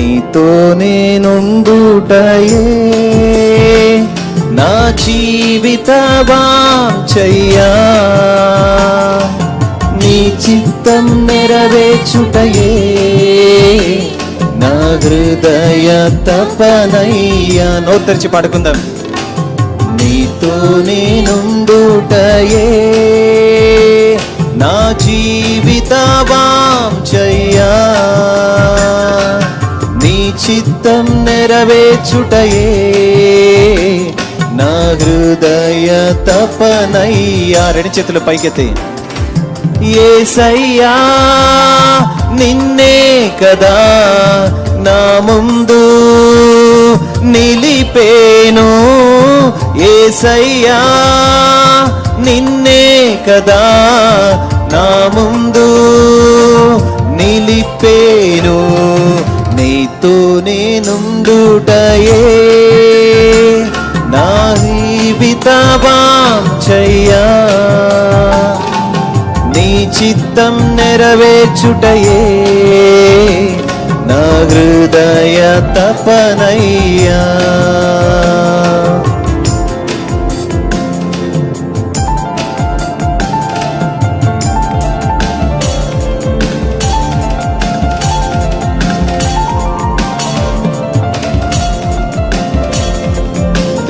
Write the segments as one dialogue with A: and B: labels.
A: నీతో నేనుండుటయే. నా జీవిత వాంఛయ్యా. నీ చిత్తం నెరవేర్చుటయే. నా హృదయ తపనయ్యా. నో తెరిచి పాడుకుందాం. నీతో నేనుండుటయే. నా జీవిత చిత్తం నెరవేర్చుటయే. నా హృదయ తపనయ్యా. రెండు చేతులు పైకెత్తి. ఏసయ్యా నిన్నే కదా నా ముందు నిలిపేను. ఏసయ్యా నిన్నే కదా నా ముందు నిలిపే నేనుండుటయే. నా జీవిత వాంఛయ్యా నీ చిత్తం నెరవేర్చుటయే. నా హృదయ తపనయ్యా.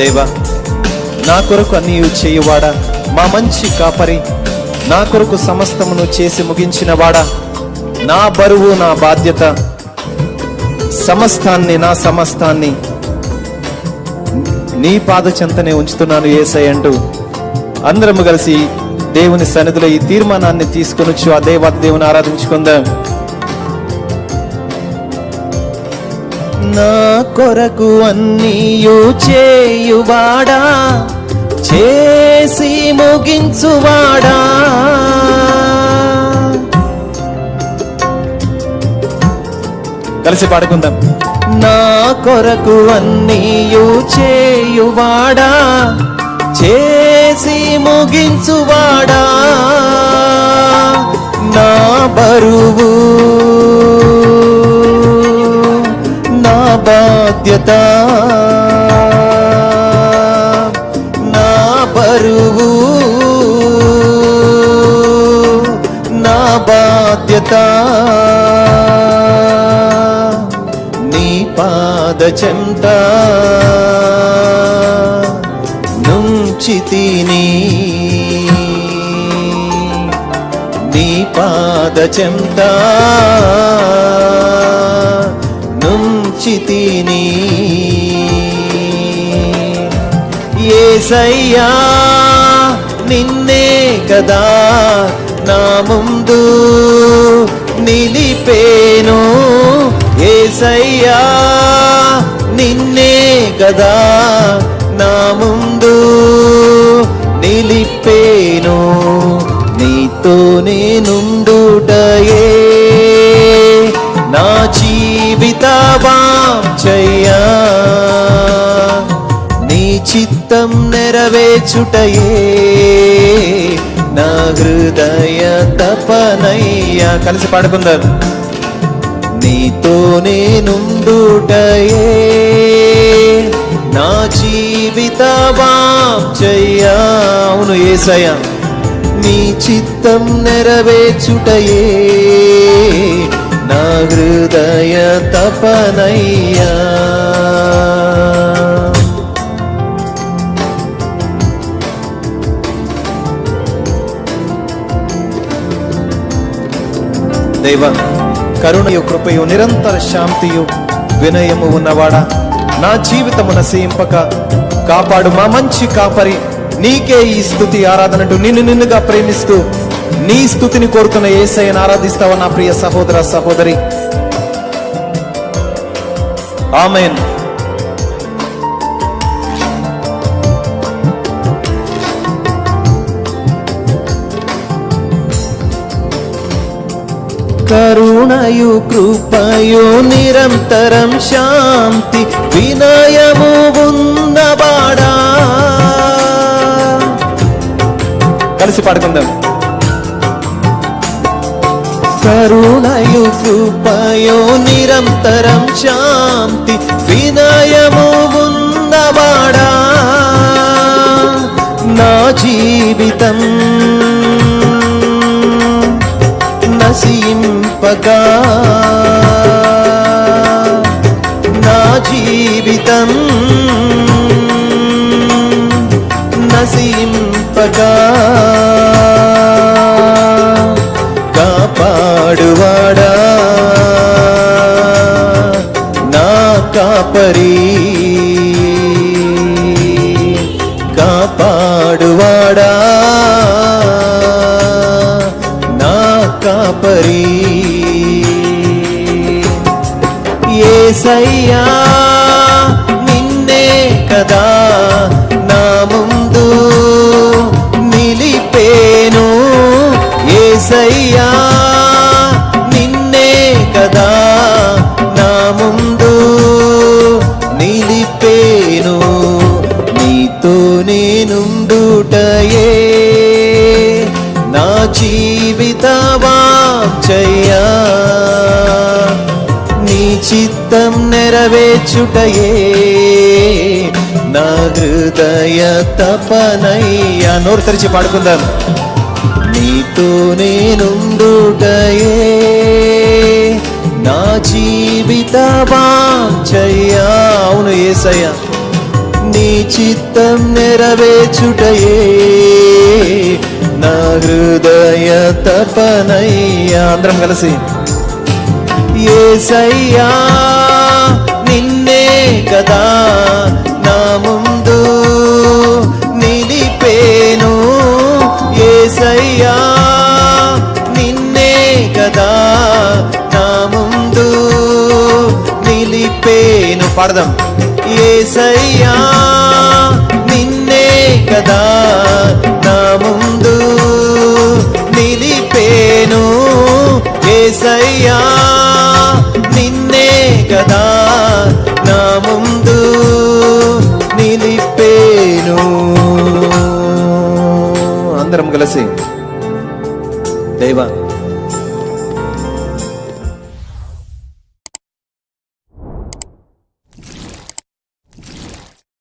A: దేవా. నా కొరకు అన్నీ చేయువాడా? మా మంచి కాపరి. నా కొరకు సమస్తమును చేసి ముగించిన వాడా నా బరువు నా బాధ్యత. సమస్తాన్ని నా సమస్తాన్ని నీ పాద చెంతనే ఉంచుతున్నాను ఏసై అంటూ అందరము కలిసి దేవుని సన్నిధిలో ఈ తీర్మానాన్ని తీసుకొనొచ్చు. ఆ దేవా దేవుని ఆరాధించుకుందాం. నా కొరకు అన్నీయు చేయువాడా? చేసి ముగించువాడా? కలిసి పాడుకుందాం. నా కొరకు అన్నీయు చేయువాడా? చేసి ముగించువాడా? నా బరువు బాధ్యత. నా బరువు నా బాధ్యత. నీ పాద చెంత నుంచి తిని. నీ పాద చెంత నుంచి తిని ఏసయ్యా నిన్నే కదా నా ముందు నిలిపేను. ఏసయ్యా నిన్నే కదా నా ముందు నిలిపేను. నీతో నేనుండుటయే. నా జీవితవా చెయ్యా. నీ చిత్తం నెరవేర్చుటయే. నా హృదయ తపనయ్యా. కలిసి పాడుకుందాం. నీతో నేనుండుటయే. నా జీవిత వాంఛయ్యా అవును ఏసయ్యా. నీ చిత్తం నెరవేర్చుటయే. నా హృదయ తపనయ్యా. దేవ కరుణయు కృపయు నిరంతర శాంతియు వినయము ఉన్నవాడా? నా జీవితము నశయింపక కాపాడు మా మంచి కాపరి. నీకే ఈ స్థుతి ఆరాధనటు నిన్ను నిన్నుగా ప్రేమిస్తూ నీ స్థుతిని కోరుతున్న ఏసయ్యను ఆరాధిస్తావా నా ప్రియ సహోదర సహోదరి? ఆమెన్. కరుణయు కృపయు నిరంతరం శాంతి వినయము ఉన్నవాడా? కలిసి పాడుకుందాం. కరుణయు కృపయో నిరంతరం శాంతి వినయము ఉన్నవాడా? నా జీవితం నసింపగా నా జీవితం నసింపగా వాడువాడా నా కాపరి కాపాడువాడా? నా కాపరి ఏసయ్యా నిన్నే కదా నా ముందు నిలిపేను. ఏసయ్యా నా జీవిత వాంఛయ్యా నీ చిత్తం నెరవేర్చుటయే నా హృదయ తపనయ్యా. నోరు తెరిచి పాడుకుందాం. నీతో నేనుండుటయే నా జీవిత వాంఛయ్యా అవును ఏసయ్యా నీ చిత్తం నెరవేర్చుటయే నా హృదయ తపనయ్యా అందరం కలిసి. ఏసయ్యా నిన్నే కదా నా ముందు నిలిపేను. ఏసయ్యా నిన్నే కదా నా ముందు నిలిపేను. పాడదాం. ఏసయ్యా నిన్నే కదా ఏసయ్యా నిన్నే కదా నా ముందు నిలిపేను. అందరం కలిసి దేవా